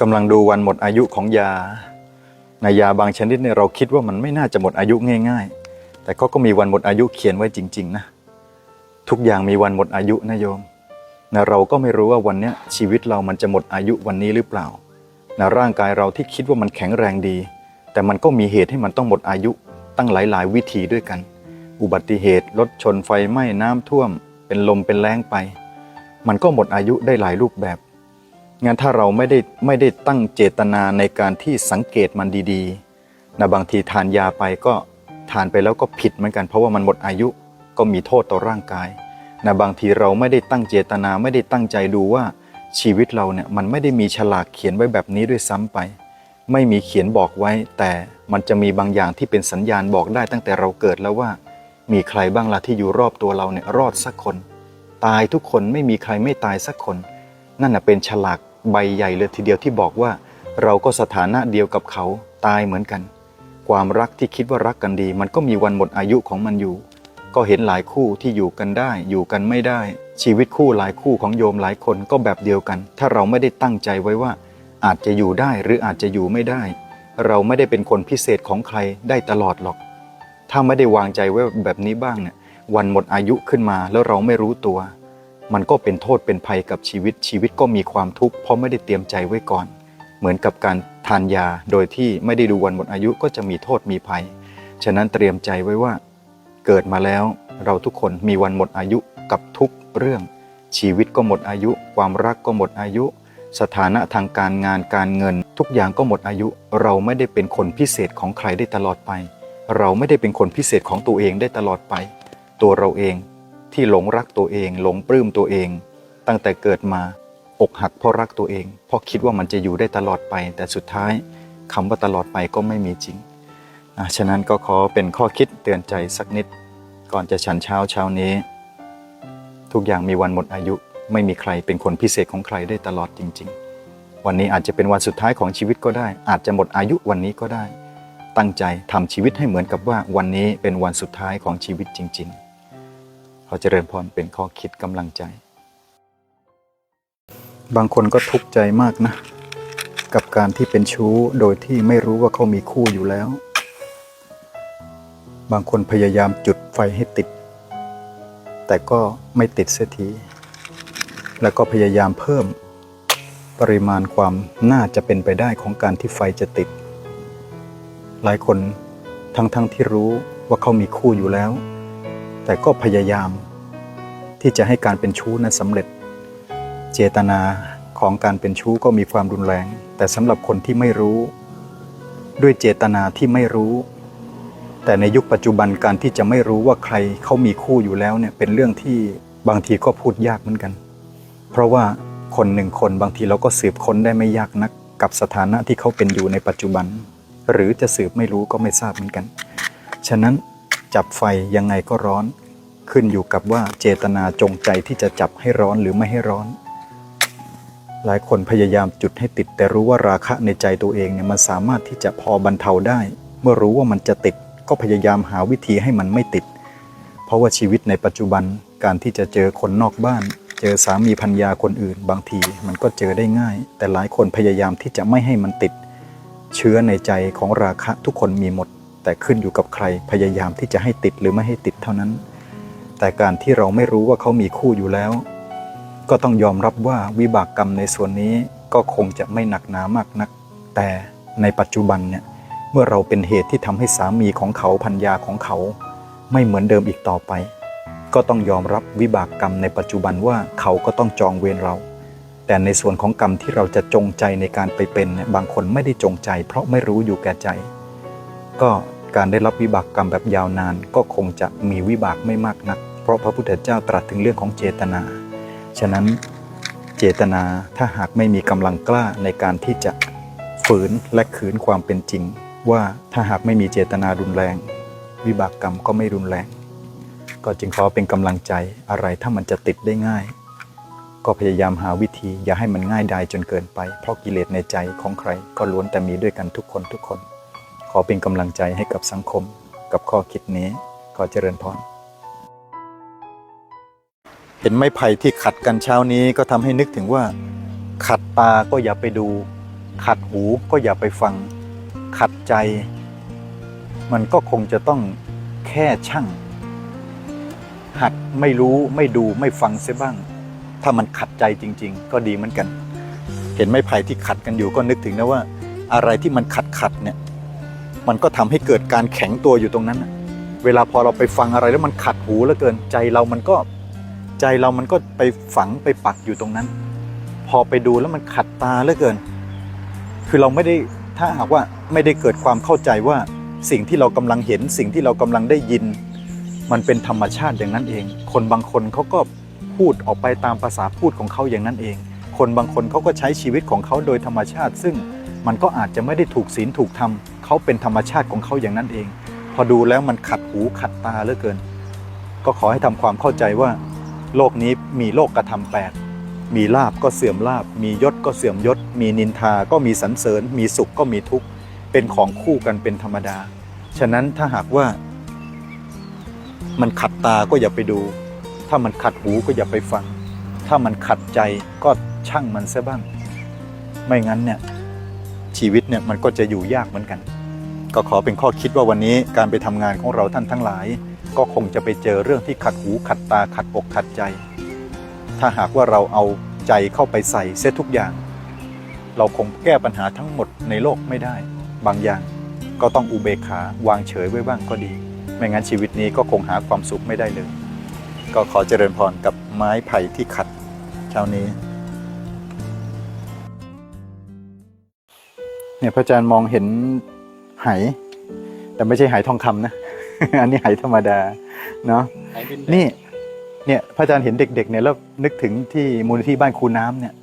กำลังดูวันหมดอายุของยา ในยาบางชนิดเนี่ยเราคิดว่ามันไม่น่าจะหมดอายุง่าย ๆ แต่ก็ก็มีวันหมดอายุเขียนไว้จริง ๆ นะ ทุกอย่างมีวันหมดอายุนะโยมนะเราก็ไม่รู้ว่าวันนี้ชีวิตเรามันจะหมดอายุวันนี้หรือเปล่านะร่างกายเราที่คิดว่ามันแข็งแรงดี แต่มันก็มีเหตุให้มันต้องหมดอายุตั้งหลายๆ วิธีด้วยกัน อุบัติเหตุรถชนไฟไหม้น้ำท่วม เป็นลมเป็นแล้งไป มันก็หมดอายุได้หลายรูปแบบ งั้นถ้าเราไม่ได้ไม่ได้ตั้งเจตนาในการที่สังเกตมันดีๆนะบางทีทานยาไปก็ทานไปแล้วก็ผิดเหมือนกัน เพราะว่ามันหมดอายุก็มีโทษต่อร่างกายนะบางทีเราไม่ได้ตั้งเจตนาไม่ได้ตั้งใจดูว่าชีวิตเราเนี่ยมันไม่ได้มีฉลากเขียนไว้แบบนี้ด้วยซ้ำไป ไม่มีเขียนบอกไว้ แต่มันจะมีบางอย่างที่เป็นสัญญาณบอกได้ตั้งแต่เราเกิดแล้วว่า มีใครบ้างล่ะที่อยู่รอบตัวเราเนี่ยรอดสักคน ตายทุกคนไม่มีใครไม่ตายสักคน นั่นน่ะเป็นฉลาก ใบใหญ่เลยทีเดียวที่บอกว่า เราก็สถานะเดียวกับเขาตายเหมือนกัน ความรักที่คิดว่ารักกันดี มันก็มีวันหมดอายุของมันอยู่ ก็เห็นหลายคู่ที่อยู่กันได้ อยู่กันไม่ได้ ชีวิตคู่หลายคู่ของโยมหลายคนก็แบบเดียวกัน ถ้าเราไม่ได้ตั้งใจไว้ว่า อาจจะอยู่ได้หรืออาจจะอยู่ไม่ได้ เราไม่ได้เป็นคนพิเศษของใครได้ตลอดหรอก ถ้าไม่ได้วางใจไว้แบบนี้บ้างเนี่ยวันหมดอายุขึ้นมาแล้วเราไม่รู้ตัว มันก็เป็นโทษเป็นภัยกับชีวิตชีวิตก็มีความทุกข์เพราะไม่ได้เตรียมใจไว้ก่อน เหมือนกับการทานยาโดยที่ไม่ได้ดูวันหมดอายุก็จะมีโทษมีภัย ฉะนั้นเตรียมใจไว้ว่า เกิดมาแล้วเราทุกคนมีวันหมดอายุกับทุกเรื่อง ชีวิตก็หมดอายุ ความรักก็หมดอายุ สถานะทางการงานการเงิน ทุกอย่างก็หมดอายุ เราไม่ได้เป็นคนพิเศษของใครได้ตลอดไป เราไม่ได้เป็นคนพิเศษของตัวเองได้ตลอดไป ตัวเราเอง ที่หลงรักตัวเอง หลงปลื้มตัวเอง ตั้งแต่เกิดมาอกหักเพราะรักตัวเอง เพราะคิดว่ามันจะอยู่ได้ตลอดไป แต่สุดท้ายคำว่าตลอดไปก็ไม่มีจริงะฉะนั้นก็ขอเป็นข้อคิดเตือนใจสักนิด ก่อนจะฉันเช้าเช้านี้ ทุกอย่างมีวันหมดอายุ ไม่มีใครเป็นคนพิเศษของใครได้ตลอดจริง ๆ วันนี้อาจจะเป็นวันสุดท้ายของชีวิตก็ได้ อาจจะหมดอายุวันนี้ก็ได้ ตั้งใจทำชีวิตให้เหมือนกับว่าวันนี้เป็นวันสุดท้ายของชีวิตจริง ๆ ขอเจริญพรเป็นข้อคิดกำลังใจ บางคนก็ทุกข์ใจมากนะ กับการที่เป็นชู้โดยที่ไม่รู้ว่าเขามีคู่อยู่แล้ว บางคนพยายามจุดไฟให้ติด แต่ก็ไม่ติดเสียที แล้วก็พยายามเพิ่มปริมาณความน่าจะเป็นไปได้ของการที่ไฟจะติด หลายคนทั้งๆทที่รู้ว่าเขามีคู่อยู่แล้ว แต่ก็พยายามที่จะให้การเป็นชู้นั้นสำเร็จ เจตนาของการเป็นชู้ก็มีความรุนแรง แต่สำหรับคนที่ไม่รู้ ด้วยเจตนาที่ไม่รู้ แต่ในยุคปัจจุบันการที่จะไม่รู้ว่าใครเขามีคู่อยู่แล้วเนี่ยเป็นเรื่องที่บางทีก็พูดยากเหมือนกัน เพราะว่าคนหนึ่งคนบางทีเราก็สืบค้นได้ไม่ยากนัก กับสถานะที่เขาเป็นอยู่ในปัจจุบัน หรือจะสืบไม่รู้ก็ไม่ทราบเหมือนกัน ฉะนั้น จับไฟยังไงก็ร้อน ขึ้นอยู่กับว่าเจตนาจงใจที่จะจับให้ร้อนหรือไม่ให้ร้อน หลายคนพยายามจุดให้ติด แต่รู้ว่าราคะในใจตัวเองเนี่ยมันสามารถที่จะพอบรรเทาได้ เมื่อรู้ว่ามันจะติด ก็พยายามหาวิธีให้มันไม่ติด เพราะว่าชีวิตในปัจจุบันการที่จะเจอคนนอกบ้าน เจอสามีพัญญาคนอื่น บางทีมันก็เจอได้ง่าย แต่หลายคนพยายามที่จะไม่ให้มันติด เชื้อในใจของราคะทุกคนมีหมด แต่ขึ้นอยู่กับใครพยายามที่จะให้ติดหรือไม่ให้ติดเท่านั้น แต่การที่เราไม่รู้ว่าเขามีคู่อยู่แล้ว ก็ต้องยอมรับว่าวิบากกรรมในส่วนนี้ก็คงจะไม่หนักหนามากนัก แต่ในปัจจุบันเนี่ยเมื่อเราเป็นเหตุที่ทำให้สามีของเขาพัญญาของเขา ไม่เหมือนเดิมอีกต่อไป ก็ต้องยอมรับวิบากกรรมในปัจจุบันว่าเขาก็ต้องจองเวรเราแต่ในส่วนของกรรมที่เราจะจงใจในการไปเป็นบางคนไม่ได้จงใจ เพราะไม่รู้อยู่แก่ใจ ก็ การได้รับวิบากกรรมแบบยาวนาน ก็คงจะมีวิบากไม่มากนัก เพราะพระพุทธเจ้าตรัสถึงเรื่องของเจตนา ฉะนั้นเจตนาถ้าหากไม่มีกำลังกล้าในการที่จะฝืนและขืนความเป็นจริง ว่าถ้าหากไม่มีเจตนารุนแรง วิบากกรรมก็ไม่รุนแรง ก็จึงขอเป็นกำลังใจอะไรถ้ามันจะติดได้ง่าย ก็พยายามหาวิธีอย่าให้มันง่ายดายจนเกินไป เพราะกิเลสในใจของใครก็ล้วนแต่มีด้วยกันทุกคนทุกคน อเป็นกำลังใจให้กับสังคมกับข้อคิดนี้ขอเจริญพรเห็นไม้ไผ่ที่ขัดกันเช้านี้ก็ทำให้นึกถึงว่า ขัดตาก็อย่าไปดู ขัดหูก็อย่าไปฟัง ขัดใจ มันก็คงจะต้องแค่ช่างหัดไม่รู้ไม่ดูไม่ฟังเสียบ้าง ถ้ามันขัดใจจริง ๆ ก็ดีเหมือนกัน เห็นไม้ไผ่ที่ขัดกันอยู่ก็นึกถึงนะว่า อะไรที่มันขัดขัดเนี่ย มันก็ทำให้เกิดการแข็งตัวอยู่ตรงนั้น เวลาพอเราไปฟังอะไรแล้วมันขัดหูเหลือเกินใจเรามันก็ใจเรามันก็ไปฝังไปปักอยู่ตรงนั้น พอไปดูแล้วมันขัดตาเหลือเกิน คือเราไม่ได้ถ้าหากว่าไม่ได้เกิดความเข้าใจว่าสิ่งที่เรากำลังเห็นสิ่งที่เรากำลังได้ยิน มันเป็นธรรมชาติอย่างนั้นเอง คนบางคนเขาก็พูดออกไปตามภาษาพูดของเขาอย่างนั้นเอง คนบางคนเขาก็ใช้ชีวิตของเขาโดยธรรมชาติ ซึ่งมันก็อาจจะไม่ได้ถูกศีลถูกธรรม เขาเป็นธรรมชาติของเขาอย่างนั้นเอง พอดูแล้วมันขัดหูขัดตาเหลือเกิน ก็ขอให้ทำความเข้าใจว่า โลกนี้มีโลกกระทำแปดมีลาบก็เสื่อมลาบ มียศก็เสื่อมยศ มีนินทาก็มีสรรเสริญ มีสุขก็มีทุกข์เป็นของคู่กันเป็นธรรมดา ฉะนั้นถ้าหากว่ามันขัดตาก็อย่าไปดู ถ้ามันขัดหูก็อย่าไปฟัง ถ้ามันขัดใจก็ช่างมันซะบ้าง ไม่งั้นเนี่ย ชีวิตเนี่ยมันก็จะอยู่ยากเหมือนกัน ก็ขอเป็นข้อคิดว่าวันนี้การไปทำงานของเราท่านทั้งหลาย ก็คงจะไปเจอเรื่องที่ขัดหูขัดตาขัดอกขัดใจ ถ้าหากว่าเราเอาใจเข้าไปใส่เสียทุกอย่าง เราคงแก้ปัญหาทั้งหมดในโลกไม่ได้ บางอย่างก็ต้องอุเบกขาวางเฉยไว้บ้างก็ดี ไม่งั้นชีวิตนี้ก็คงหาความสุขไม่ได้เลย ก็ขอเจริญพรกับไม้ไผ่ที่ขัดเช้านี้ เนี่ยพระอาจารย์มองเห็นไหแต่ไม่ใช่ไหทองคำนะ อันนี้ไหธรรมดาเนาะหายดินนี่เนี่ยพระอาจารย์เห็นเด็ก ๆ เนี่ยแล้วนึกถึงที่มูลนิธิบ้านครูน้ำเนี่ย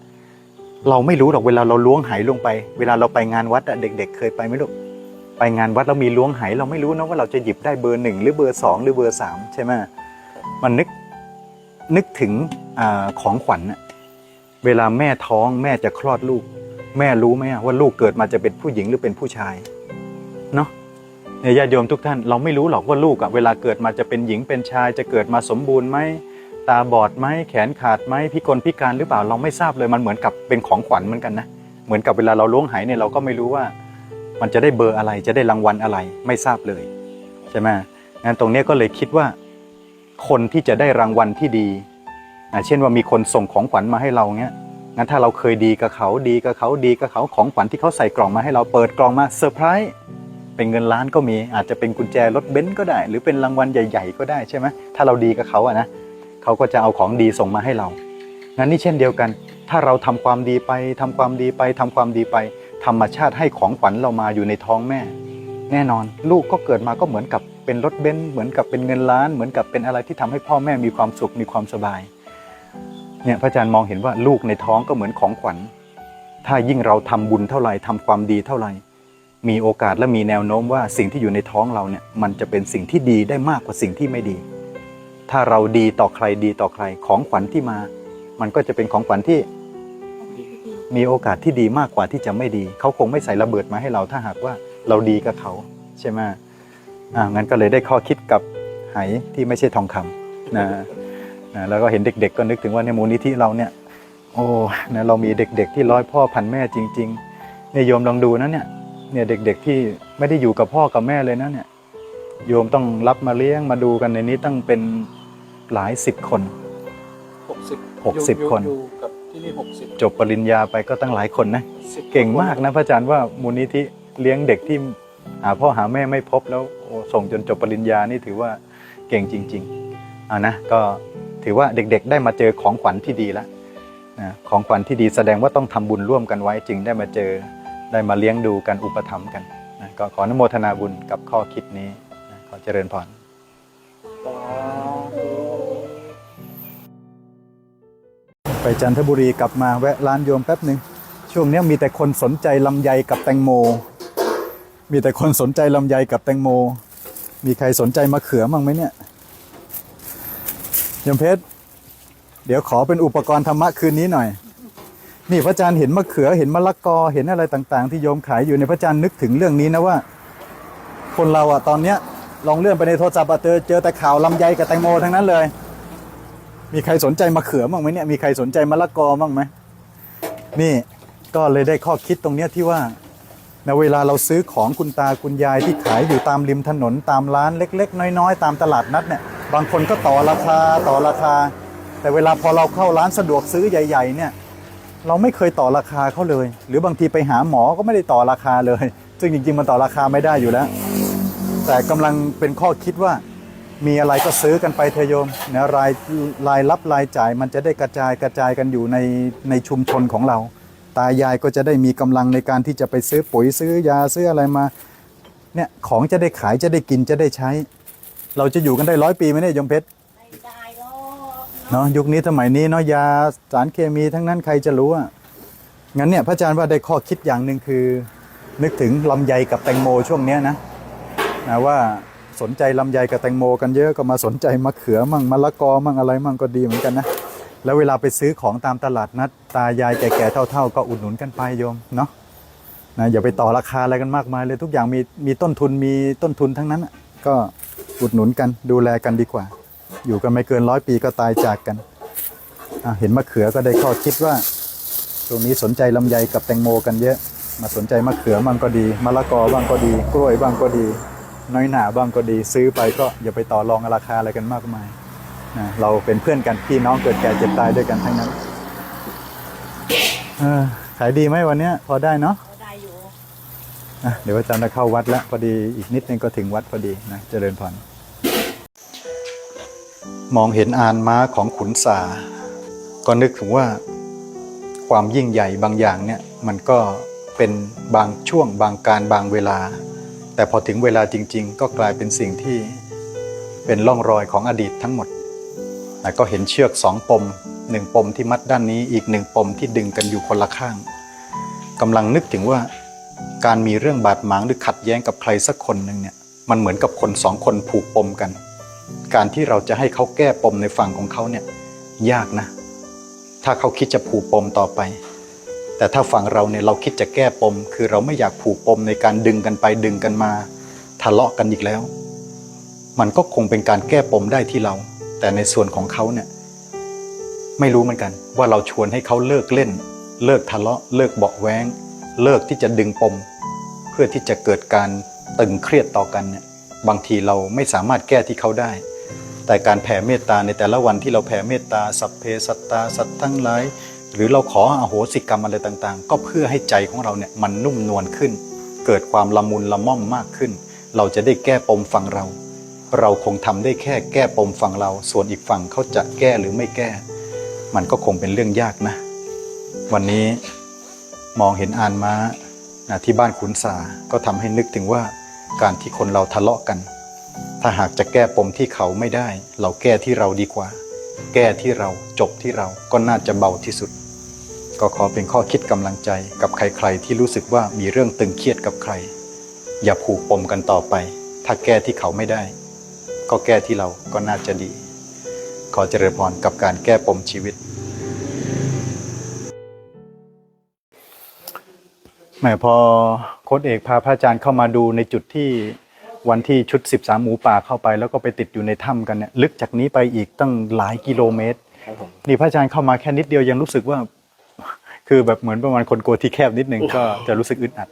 เราไม่รู้หรอกเวลาเราล้วงไหลงไป เวลาเราไปงานวัดอะเด็ก ๆ เคยไปไหมลูกไปงานวัดเรามีล้วงไหเราไม่รู้นะว่าเราจะหยิบได้เบอร์หนึ่งหรือเบอร์สองหรือเบอร์สามใช่ไหมมันนึกนึกถึงอาของขวัญอะเวลาแม่ท้องแม่จะคลอดลูก แม่รู้ไหมว่าลูกเกิดมาจะเป็นผู้หญิงหรือเป็นผู้ชายเนาะเนี่ยญาติโยมทุกท่านเราไม่รู้หรอกว่าลูกอะเวลาเกิดมาจะเป็นหญิงเป็นชาย จะเกิดมาสมบูรณ์ไหมตาบอดไหมแขนขาดไหมพิกลพิการหรือเปล่าเราไม่ทราบเลยมันเหมือนกับเป็นของขวัญเหมือนกันนะเหมือนกับเวลาเราล้วงไหเนี่ยเราก็ไม่รู้ว่า มันจะได้เบอร์อะไรจะได้รางวัลอะไรไม่ทราบเลยใช่ไหมงั้นตรงนี้ก็เลยคิดว่า คนที่จะได้รางวัลที่ดีเช่นว่ามีคนส่งของขวัญมาให้เราเงี้ย งั้นถ้าเราเคยดีกับเขาดีกับเขาดีกับเขาของขวัญที่เขาใส่กล่องมาให้เราเปิดกล่องมาเซอร์ไพรส์เป็นเงินล้านก็มีอาจจะเป็นกุญแจรถเบนซ์ก็ได้ หรือเป็นรางวัลใหญ่ ๆ ก็ได้ใช่ไหมถ้าเราดีกับเขาอะนะเขาก็จะเอาของดีส่งมาให้เรางั้นนี่เช่นเดียวกัน ถ้าเราทำความดีไปทำความดีไปทำความดีไป ธรรมชาติให้ของขวัญเรามาอยู่ในท้องแม่ แน่นอนลูกก็เกิดมาก็เหมือนกับเป็นรถเบนซ์เหมือนกับเป็นเงินล้าน เหมือนกับเป็นอะไรที่ทำให้พ่อแม่มีความสุขมีความสบาย เนี่ยพระอาจารย์มองเห็นว่าลูกในท้องก็เหมือนของขวัญ ถ้ายิ่งเราทำบุญเท่าไหร่ทำความดีเท่าไหร่ มีโอกาสและมีแนวโน้มว่าสิ่งที่อยู่ในท้องเราเนี่ยมันจะเป็นสิ่งที่ดีได้มากกว่าสิ่งที่ไม่ดี ถ้าเราดีต่อใครดีต่อใครของขวัญที่มา มันก็จะเป็นของขวัญที่ มีโอกาสที่ดีมากกว่าที่จะไม่ดี เขาคงไม่ใส่ระเบิดมาให้เราถ้าหากว่าเราดีกับเขาใช่ไหมอ่างั้นก็เลยได้ข้อคิดกับไหที่ไม่ใช่ทองคำนะ นะแล้วก็เห็นเด็ก ๆ ก็นึกถึงว่าในมูลนิธิเราเนี่ยโอ้นะเรามีเด็ก ๆ ที่ร้อยพ่อพันแม่จริงๆเนี่ยโยมลองดูนะเนี่ยเนี่ยเด็ก ๆที่ไม่ได้อยู่กับพ่อกับแม่เลยนะเนี่ยโยมต้องรับมาเลี้ยงมาดูกันในนี้ตั้งเป็นหลายสิบคนหกสิบหกสิบคนอยู่กับที่นี่หกสิบจบปริญญาไปก็ตั้งหลายคนนะเก่งมากนะพระอาจารย์ว่ามูลนิธิเลี้ยงเด็กที่หาพ่อหาแม่ไม่พบแล้วโอ้ส่งจนจบปริญญานี่ถือว่าเก่งจริงๆอ่านะก็ ถือว่าเด็กๆ ได้มาเจอของขวัญที่ดีแล้วนะของขวัญที่ดีแสดงว่าต้องทำบุญร่วมกันไว้จึงได้มาเจอได้มาเลี้ยงดูกันอุปถัมภ์กันนะก็ขออนุโมทนาบุญกับข้อคิดนี้นะขอเจริญพรไปจันทบุรีกลับมาแวะร้านโยมแป๊บหนึ่งช่วงนี้มีแต่คนสนใจลำไยกับแตงโม มีแต่คนสนใจลำไยกับแตงโม มีใครสนใจมะเขือมั่งไหมเนี่ย ยมเพชร เดี๋ยวขอเป็นอุปกรณ์ธรรมะคืนนี้หน่อย นี่พระอาจารย์เห็นมะเขือเห็นมะละกอเห็นอะไรต่าง ๆ ที่โยมขายอยู่ในพระอาจารย์นึกถึงเรื่องนี้นะว่า คนเราอะตอนเนี้ยลองเลื่อนไปในโทรศัพท์อะเจอเจอแต่ข่าวลำไยกับแตงโมทั้งนั้นเลย มีใครสนใจมะเขือบ้างไหมเนี่ยมีใครสนใจมะละกอบ้างไหมนี่ก็เลยได้ข้อคิดตรงเนี้ยที่ว่าในเวลาเราซื้อของคุณตาคุณยายที่ขายอยู่ตามริมถนนตามร้านเล็ก ๆ น้อย ๆ ตามตลาดนัดเนี่ย บางคนก็ต่อราคาต่อราคา แต่เวลาพอเราเข้าร้านสะดวกซื้อใหญ่ ๆ เนี่ย เราไม่เคยต่อราคาเขาเลย หรือบางทีไปหาหมอก็ไม่ได้ต่อราคาเลย ซึ่งจริงๆมันต่อราคาไม่ได้อยู่แล้ว แต่กำลังเป็นข้อคิดว่ามีอะไรก็ซื้อกันไปเถอะโยมนะรายรายรับรายจ่ายมันจะได้กระจายกระจายกันอยู่ในในชุมชนของเรา ตายายก็จะได้มีกำลังในการที่จะไปซื้อปุ๋ยซื้อยาซื้ออะไรมาเนี่ยของจะได้ขายจะได้กินจะได้ใช้ เราจะอยู่กันได้ร้อยปีไหมเนี่ยโยมเพชรไม่ได้หรอกเนาะยุคนี้สมัยนี้เนาะยาสารเคมีทั้งนั้นใครจะรู้อะงั้นเนี่ยพระอาจารย์ว่าได้ข้อคิดอย่างหนึ่งคือ นึกถึงลำไยกับแตงโมช่วงเนี้ยนะนะว่าสนใจลำไยกับแตงโม กันเยอะก็มาสนใจมะเขือมั่งมะละกอมั่งอะไรมั่งก็ดีเหมือนกันนะแล้วเวลาไปซื้อของตามตลาดนัดตายายแก่ๆเท่า ๆ ก็อุดหนุนกันไปโยมเนาะนะอย่าไปต่อราคาอะไรกันมากมายเลยทุกอย่างมีมีต้นทุนมีต้นทุนทั้งนั้นอะ ก็อุดหนุนกันดูแลกันดีกว่า อยู่กันไม่เกินร้อยปีก็ตายจากกันเห็นมะเขือก็ได้ข้อคิดว่า ตรงนี้สนใจลำไยกับแตงโมกันเยอะ มาสนใจมะเขือบ้างก็ดีมะละกอบ้างก็ดี กล้วยบ้างก็ดี น้อยหนาบ้างก็ดี ซื้อไปก็อย่าไปต่อรองราคาอะไรกันมากมายนะเราเป็นเพื่อนกันพี่น้องเกิดแก่เจ็บตายด้วยกันทั้งนั้นขายดีไหมวันนี้พอได้เนาะ อะเดี๋ยวอาจารย์จะเข้าวัดแล้วพอดีอีกนิดนึงก็ถึงวัดพอดีนะเจริญพรมองเห็นอานม้าของขุนสา ก็นึกถึงว่าความยิ่งใหญ่บางอย่างเนี่ยมันก็เป็นบางช่วงบางการบางเวลา แต่พอถึงเวลาจริง ๆ ก็กลายเป็นสิ่งที่เป็นร่องรอยของอดีตทั้งหมดนะก็เห็นเชือกสองปมหนึ่งปมที่มัดด้านนี้อีกหนึ่งปมที่ดึงกันอยู่คนละข้างกำลังนึกถึงว่า การมีเรื่องบาดหมางหรือขัดแย้งกับใครสักคนหนึ่งเนี่ยมันเหมือนกับคนสองคนผูกปมกัน การที่เราจะให้เขาแก้ปมในฝั่งของเขาเนี่ยยากนะ ถ้าเขาคิดจะผูกปมต่อไป แต่ถ้าฝั่งเราเนี่ยเราคิดจะแก้ปม คือเราไม่อยากผูกปมในการดึงกันไปดึงกันมาทะเลาะกันอีกแล้ว มันก็คงเป็นการแก้ปมได้ที่เรา แต่ในส่วนของเขาเนี่ยไม่รู้เหมือนกัน ว่าเราชวนให้เขาเลิกเล่น เลิกทะเลาะเลิกเบาะแว้ง เลิกที่จะดึงปม เพื่อที่จะเกิดการตึงเครียดต่อกันเนี่ยบางทีเราไม่สามารถแก้ที่เขาได้ แต่การแผ่เมตตาในแต่ละวันที่เราแผ่เมตตาสัพเพสัตตาสัตว์ทั้งหลายหรือเราขออโหสิกรรมอะไรต่างๆ ก็เพื่อให้ใจของเราเนี่ยมันนุ่มนวลขึ้น เกิดความละมุนละม่อมมากขึ้น เราจะได้แก้ปมฝั่งเรา เราคงทำได้แค่แก้ปมฝั่งเรา ส่วนอีกฝั่งเขาจะแก้หรือไม่แก้ มันก็คงเป็นเรื่องยากนะ วันนี้ มองเห็นอานม้าที่บ้านขุนสาก็ทำให้นึกถึงว่าการที่คนเราทะเลาะกัน ถ้าหากจะแก้ปมที่เขาไม่ได้ เราแก้ที่เราดีกว่า แก้ที่เราจบที่เราก็น่าจะเบาที่สุด ก็ขอเป็นข้อคิดกำลังใจกับใครๆ ที่รู้สึกว่ามีเรื่องตึงเครียดกับใคร อย่าผูกปมกันต่อไป ถ้าแก้ที่เขาไม่ได้ ก็แก้ที่เราก็น่าจะดี ขอเจริญพรกับการแก้ปมชีวิต แหมพอโค้ดเอกพาพระอาจารย์เข้ามาดูในจุดที่วันที่ชุด 13 หมูป่าเข้าไป แล้วก็ไปติดอยู่ในถ้ำกันเนี่ยลึกจากนี้ไปอีกตั้งหลายกิโลเมตรครับผมนี่พระอาจารย์เข้ามาแค่นิดเดียวยังรู้สึกว่า คือแบบเหมือนประมาณคนกลัวที่แคบนิดนึงก็จะรู้สึกอึดอัด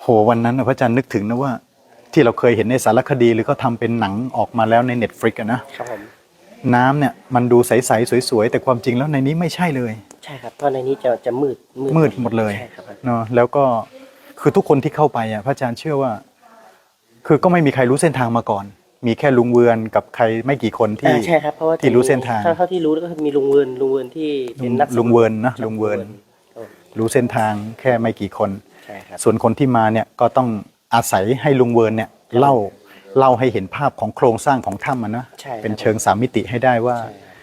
โหวันนั้นน่ะพระอาจารย์นึกถึงนะว่า ที่เราเคยเห็นในสารคดีหรือเขาทำเป็นหนังออกมาแล้วในเน็ตฟลิกอะนะ ครับผม น้ำเนี่ยมันดูใสๆสวยๆ แต่ความจริงแล้วในนี้ไม่ใช่เลยใช่ครับเพราะในนี้จะจะมืดมืดหมดเลยใช่ครับเนาะแล้วก็คือทุกคนที่เข้าไปอะพระอาจารย์เชื่อว่า คือก็ไม่มีใครรู้เส้นทางมาก่อน มีแค่ลุงเวือนกับใครไม่กี่คนที่อ่าใช่ครับเพราะว่าที่รู้เส้นทาง เท่าเท่าที่รู้แล้วก็มีลุงเวิร์นลุงเวิร์นที่เป็นนักสำรวจลุงเวิร์นนะครับลุงเวิร์น โอ้รู้เส้นทางแค่ไม่กี่คน ใช่ครับส่วนคนที่มาเนี่ยก็ต้องอาศัยให้ลุงเวิร์นเนี่ยเล่า เล่าให้เห็นภาพของโครงสร้างของถ้ำมันนะใช่ครับ เป็นเชิงสามมิติให้ได้ว่าใช่ครับ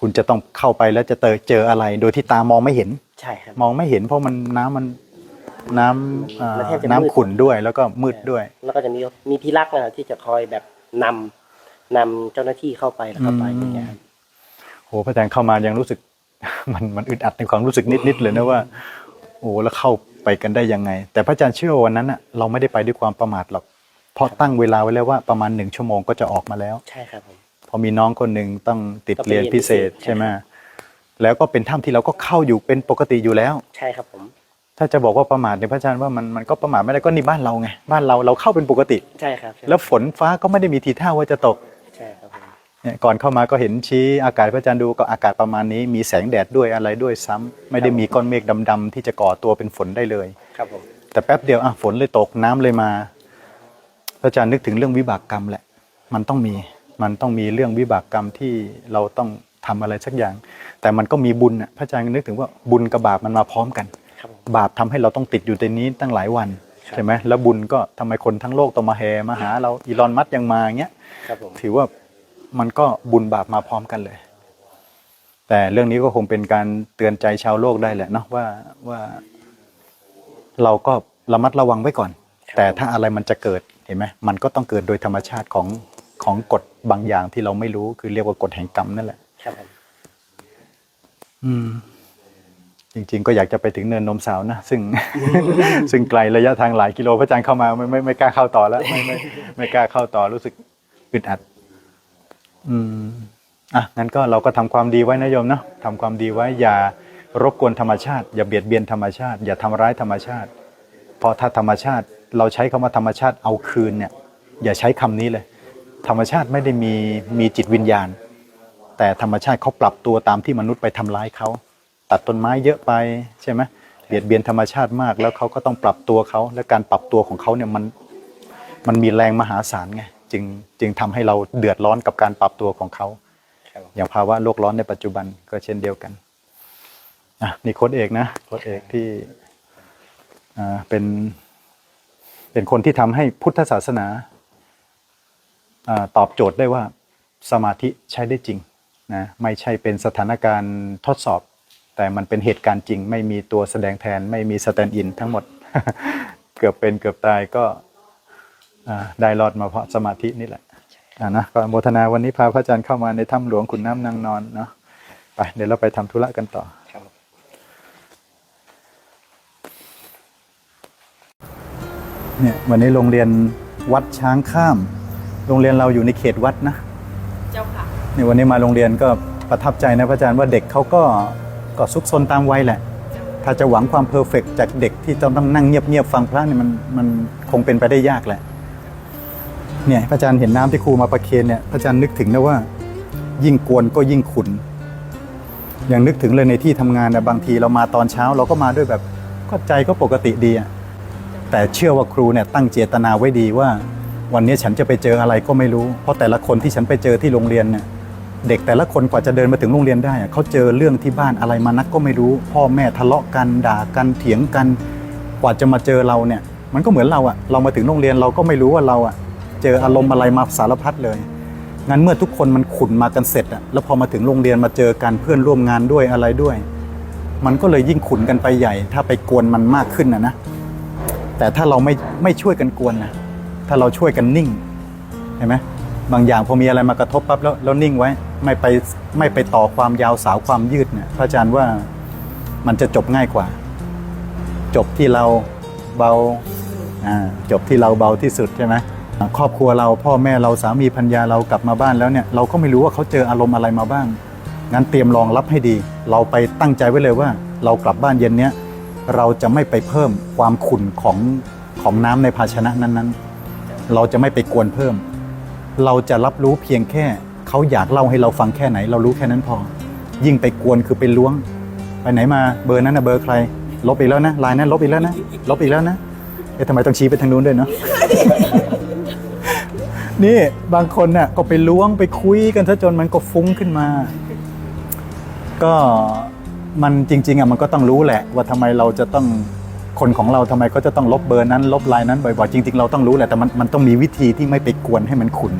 คุณจะต้องเข้าไปแล้วจะเจอเจออะไร โดยที่ตามองไม่เห็น ใช่ครับ มองไม่เห็นเพราะมันน้ำมันน้ำอ่ามันแทบจะมืด น้ำขุ่นด้วยแล้วก็มืดด้วย แล้วก็จะมีมีพี่รักนะครับที่จะคอยแบบนำนำเจ้าหน้าที่เข้าไปแล้วเข้าไปอืมอย่างเงี้ยครับโหพระอาจารย์เข้ามายังรู้สึก มันมันอึดอัดในความรู้สึกนิดๆเลยนะว่า โอ้แล้วเข้าไปกันได้ยังไง แต่พระอาจารย์เชื่อว่าวันนั้นอะเราไม่ได้ไปด้วยความประมาทหรอก เพราะตั้งเวลาไว้แล้วว่าประมาณหนึ่งชั่วโมงก็จะออกมาแล้ว ใช่ครับผม พอมีน้องคนหนึ่งต้องติดต้องไปเรียนเรียนพิเศษพิเศษใช่ไหมแล้วก็เป็นถ้ำที่เราก็เข้าอยู่เป็นปกติอยู่แล้ว ใช่ครับผม ถ้าจะบอกว่าประมาทเนี่ยพระอาจารย์ว่ามันมันก็ประมาทไม่ได้ก็นี่บ้านเราไงบ้านเราเราเข้าเป็นปกติ ใช่ครับใช่แล้วฝนฟ้าก็ไม่ได้มีทีท่าว่าจะตกใช่ครับผม เนี่ยก่อนเข้ามาก็เห็นชี้อากาศพระอาจารย์ดูก็อากาศประมาณนี้ มีแสงแดดด้วยอะไรด้วยซ้ำไม่ได้มีก้อนเมฆดำๆที่จะก่อตัวเป็นฝนได้เลย ครับผม แต่แป๊บเดียวอะฝนเลยตกน้ำเลยมาพระ อาจารย์นึกถึงเรื่องวิบากกรรมแหละ มันต้องมี มันต้องมีเรื่องวิบากกรรมที่เราต้องทำอะไรสักอย่าง แต่มันก็มีบุญอะพระอาจารย์ก็นึกถึงว่าบุญกับบาปมันมาพร้อมกันครับผมบาปทำให้เราต้องติดอยู่ในนี้ตั้งหลายวันครับใช่ไหมแล้วบุญก็ทำไมคนทั้งโลกต้องมาแห่มาหา เราอีลอนมัสก์ยังมาอย่างเงี้ยครับผมถือว่ามันก็บุญบาปมาพร้อมกันเลย แต่เรื่องนี้ก็คงเป็นการเตือนใจชาวโลกได้แหละเนาะว่าว่า เราก็ระมัดระวังไว้ก่อน แต่ถ้าอะไรมันจะเกิด เห็นไหมมันก็ต้องเกิดโดยธรรมชาติของของกฎบางอย่างที่เราไม่รู้คือเรียกว่ากฎแห่งกรรมนั่นแหละครับผมอืม จริง ๆ ก็อยากจะไปถึงเนินนมสาวนะซึ่ง ซึ่งไกลระยะทางหลายกิโลพระอาจารย์เข้ามาไม่ไม่ไม่กล้าเข้าต่อแล้วไม่ไม่ไม่กล้าเข้าต่อรู้สึกอึดอัด อืมอะงั้นก็เราก็ทำความดีไว้นะโยมเนาะทำความดีไว้ อย่ารบกวนธรรมชาติ อย่าเบียดเบียนธรรมชาติ อย่าทำร้ายธรรมชาติเพราะถ้าธรรมชาติ เราใช้คำว่าธรรมชาติเอาคืนเนี่ยอย่าใช้คำนี้เลย ธรรมชาติไม่ได้มีมีจิตวิญญาณ แต่ธรรมชาติเขาปรับตัวตามที่มนุษย์ไปทำร้ายเขาตัดต้นไม้เยอะไปใช่ไหมเบียดเบียนธรรมชาติมากแล้วเขาก็ต้องปรับตัวเขาและการปรับตัวของเขาเนี่ยมันมันมีแรงมหาศาลไงจึงจึงทำให้เราเดือดร้อนกับการปรับตัวของเขาครับผมอย่างภาวะโลกร้อนในปัจจุบันก็เช่นเดียวกันอะนี่โค้ดเอกนะโค้ดเอกที่อ่าเป็น เป็นคนที่ทำให้พุทธศาสนาอาตอบโจทย์ได้ว่าสมาธิใช้ได้จริงนะไม่ใช่เป็นสถานการณ์ทดสอบ แต่มันเป็นเหตุการณ์จริง ไม่มีตัวแสดงแทนไม่มีสแตนด์อินทั้งหมด เกือบเป็นเกือบตายก็อ่าได้รอดมาเพราะสมาธินี่แหละอ่านะก็อนุโมทนาวันนี้พาพระอาจารย์เข้ามาในถ้ำหลวงขุนน้ำนางนอนเนาะไปเดี๋ยวเราไปทำธุระกันต่อ ครับผม เนี่ยวันนี้โรงเรียนวัดช้างข้าม โรงเรียนเราอยู่ในเขตวัดนะเจ้าค่ะเนี่ยวันนี้มาโรงเรียนก็ประทับใจนะพระอาจารย์ว่าเด็กเขาก็ก็ซุกซนตามวัยแหละ ถ้าจะหวังความเพอร์เฟกจากเด็กที่ต้องต้องนั่งเงียบๆฟังพระเนี่ยมันมันคงเป็นไปได้ยากแหละเนี่ยพระอาจารย์เห็นน้ำที่ครูมาประเคนเนี่ยพระอาจารย์นึกถึงนะว่า ยิ่งกวนก็ยิ่งขุนอย่างนึกถึงเลยในที่ทำงานนะบางทีเรามาตอนเช้า เราก็มาด้วยแบบก็ใจก็ปกติดีอะ แต่เชื่อว่าครูเนี่ยตั้งเจตนาไว้ดีว่า วันนี้ฉันจะไปเจออะไรก็ไม่รู้ เพราะแต่ละคนที่ฉันไปเจอที่โรงเรียนเนี่ยเด็กแต่ละคนกว่าจะเดินมาถึงโรงเรียนได้เขาเจอเรื่องที่บ้านอะไรมานักก็ไม่รู้ พ่อแม่ทะเลาะกันด่ากันเถียงกัน กว่าจะมาเจอเราเนี่ย มันก็เหมือนเราอะเรามาถึงโรงเรียนเราก็ไม่รู้ว่าเราอะเจออารมณ์อะไรมาสารพัดเลยงั้นเมื่อทุกคนมันขุนมากันเสร็จอะแล้วพอมาถึงโรงเรียนมาเจอกันเพื่อนร่วมงานด้วยอะไรด้วย มันก็เลยยิ่งขุนกันไปใหญ่ ถ้าไปกวนมันมากขึ้นนะนะ แต่ถ้าเราไม่ไม่ช่วยกันกวนนะถ้าเราช่วยกันนิ่งเห็นไหมบางอย่างพอมีอะไรมากระทบปั๊บแล้วแล้วนิ่งไว้ไม่ไปไม่ไปต่อความยาวสาวความยืดเนี่ยพระอาจารย์ว่ามันจะจบง่ายกว่า จบที่เราเบาจบที่เราเบาที่สุดใช่ไหมครอบครัวเราพ่อแม่เราสามีพัญญาเรากลับมาบ้านแล้วเนี่ยเราก็ไม่รู้ว่าเขาเจออารมณ์อะไรมาบ้าง งั้นเตรียมรองรับให้ดี เราไปตั้งใจไว้เลยว่า เรากลับบ้านเย็นเนี้ย เราจะไม่ไปเพิ่มความขุ่นของของน้ำในภาชนะนั้นๆ เราจะไม่ไปกวนเพิ่ม เราจะรับรู้เพียงแค่เขาอยากเล่าให้เราฟังแค่ไหน เรารู้แค่นั้นพอ ยิ่งไปกวนคือไปล้วง ไปไหนมาเบอร์นั้นนะเบอร์ใคร ลบอีกแล้วนะไลน์นั้นลบอีกแล้วนะลบอีกแล้วนะเอ๊ะทำไมต้องชี้ไปทางนู้นด้วยเนาะนี่บางคนน่ะก็ไปล้วงไปคุยกันซะจนมันก็ฟุ้งขึ้นมา ก็ มันจริงๆอะมันก็ต้องรู้แหละ ว่าทำไมเราจะต้องคนของเราทำไมเขาจะต้องลบเบอร์นั้น ลบไลน์นั้นบ่อยๆจริง ๆ เราต้องรู้แหละแต่มันมันต้องมีวิธีที่ไม่ไปกวนให้มันขุน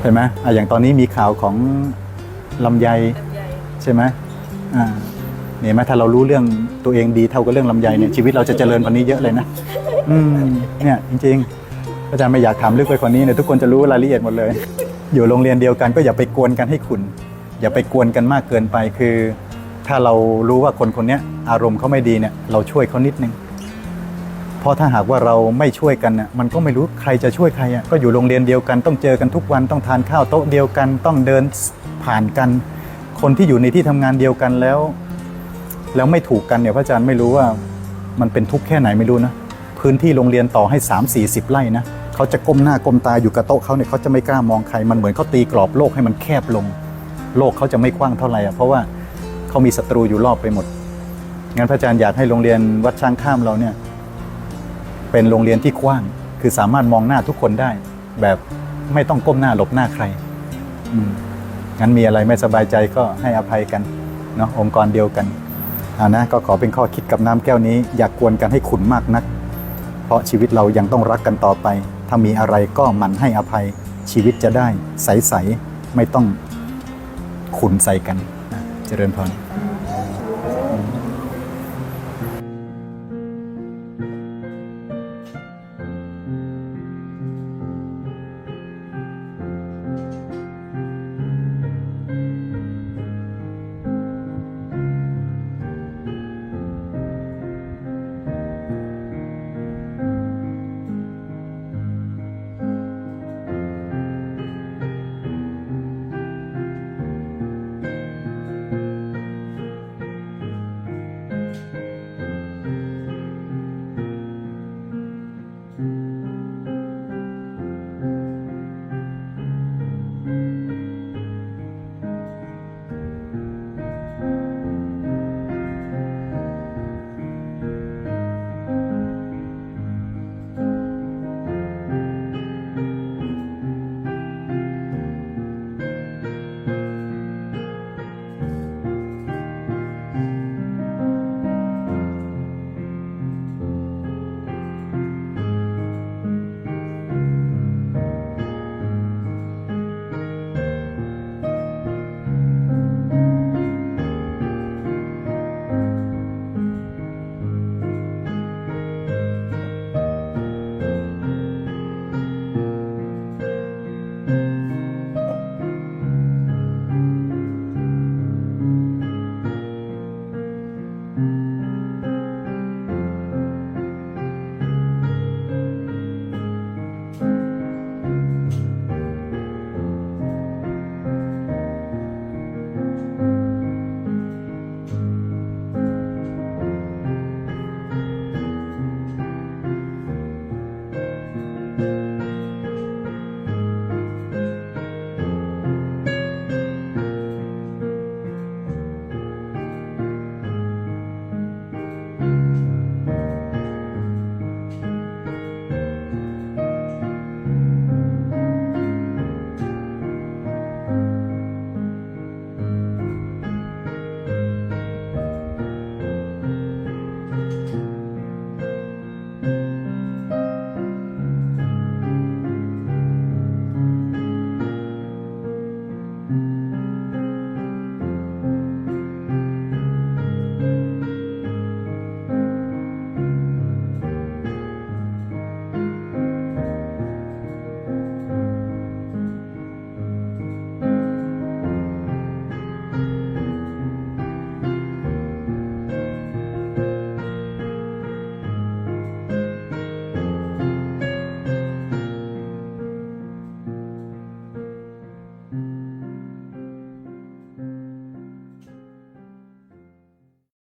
เห็นไหมอะอย่างตอนนี้มีข่าวของลำไยลำไยใช่ไหมอ่าเนี่ยไหมถ้าเรารู้เรื่องตัวเองดีเท่ากับเรื่องลำไยเนี่ยชีวิตเราจะเจริญกว่านี้เยอะเลยนะอืมเนี่ยจริง ๆ อาจารย์ไม่อยากถามลึกไปกว่านี้เนี่ยทุกคนจะรู้รายละเอียดหมดเลย อยู่โรงเรียนเดียวกันก็อย่าไปกวนกันให้ขุน อย่าไปกวนกันมากเกินไปคือ ถ้าเรารู้ว่าคนคนนี้อารมณ์เขาไม่ดีเนี่ยเราช่วยเขานิดนึงเพราะถ้าหากว่าเราไม่ช่วยกันน่ะมันก็ไม่รู้ใครจะช่วยใครอะก็อยู่โรงเรียนเดียวกันต้องเจอกันทุกวันต้องทานข้าวโต๊ะเดียวกัน ต้องเดินผ่านกัน คนที่อยู่ในที่ทำงานเดียวกันแล้ว แล้วไม่ถูกกันเนี่ยพระอาจารย์ไม่รู้ว่ามันเป็นทุกข์แค่ไหนไม่รู้นะพื้นที่โรงเรียนต่อให้ 3 4 0 ไร่นะเขาจะก้มหน้าก้มตาอยู่กับโต๊ะเขาเนี่ยเขาจะไม่กล้ามองใครมันเหมือนเขาตีกรอบโลกให้มันแคบลง โลกเขาจะไม่กว้างเท่าไหร่อะเพราะว่าเขามีศัตรูอยู่รอบไปหมด งั้นพระอาจารย์อยากให้โรงเรียนวัดช้างข้ามเราเนี่ยเป็นโรงเรียนที่กว้าง คือสามารถมองหน้าทุกคนได้ แบบไม่ต้องก้มหน้าหลบหน้าใครงั้นมีอะไรไม่สบายใจก็ให้อภัยกันเนาะองค์กรเดียวกันอ่านะก็ขอเป็นข้อคิดกับน้ำแก้วนี้ อย่ากกวนกันให้ขุนมากนัก เพราะชีวิตเรายังต้องรักกันต่อไป ถ้ามีอะไรก็หมันให้อภัยชีวิตจะได้ใส ๆ ไม่ต้อง ขุนใส่กันนะเจริญพร